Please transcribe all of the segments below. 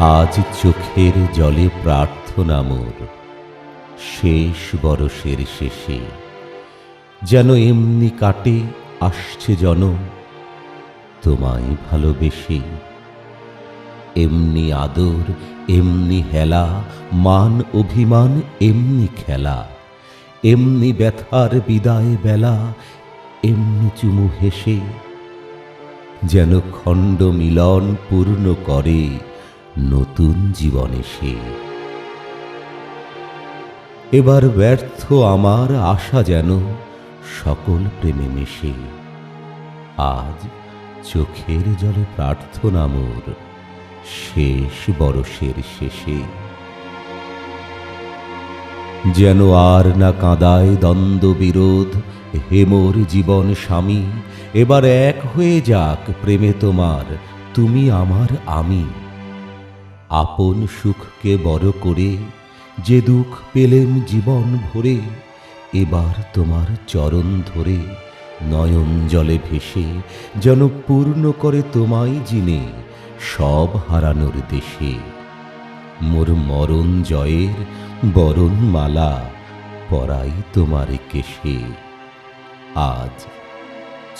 আজ চোখের জলে প্রার্থনা মোর। শেষ বরষের শেষে যেন এমনি কাটে আসছে জন, তোমায় ভালোবেসে। এমনি আদর, এমনি হেলা, মান অভিমান, এমনি খেলা, এমনি ব্যথার বিদায় বেলা, এমনি চুমু হেসে যেন খণ্ড মিলন পূর্ণ করে। নতুন জীবনে সে এবার ব্যর্থ আমার আশা যেন সকল প্রেমে মেশে। আজ চোখের জলে প্রার্থনা মোর শেষ বরষের শেষে। যেন আর না কাঁদায় দ্বন্দ্ব বিরোধ হেমোর জীবন স্বামী, এবার এক হয়ে যাক প্রেমে তোমার, তুমি আমার আমি। আপন সুখকে বড় করে যে দুঃখ পেলেম জীবন ভরে, এবার তোমার চরণ ধরে নয়ন জলে ভেসে যেন পূর্ণ করে তোমায় জিনে সব হারানোর দেশে। মোর মরণ জয়ের বরণ মালা পরাই তোমার কেশে। আজ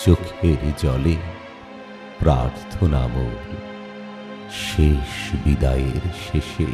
চোখের জলে প্রার্থনা মোর। শেষ বিদায়ের শেষে